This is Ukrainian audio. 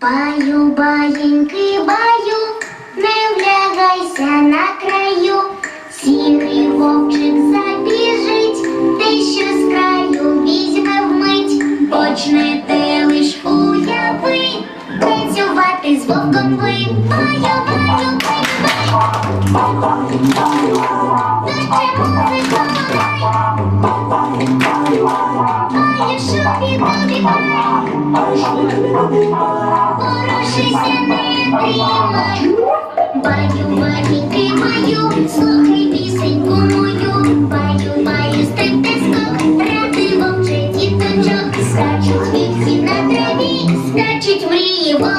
Баю, баєньки, баю, не влягайся на краю. Сірий вовчик забіжить, ти що з краю візьме вмить, почнете лиш уяви, танцювати з вовком ви. Баю, баю, баю, баю. Наче музика грай. Баю, маленький слухай пісеньку мою, баю, маю стенте скок, ради вовче діточок, скачуть на траві, скачуть мрії в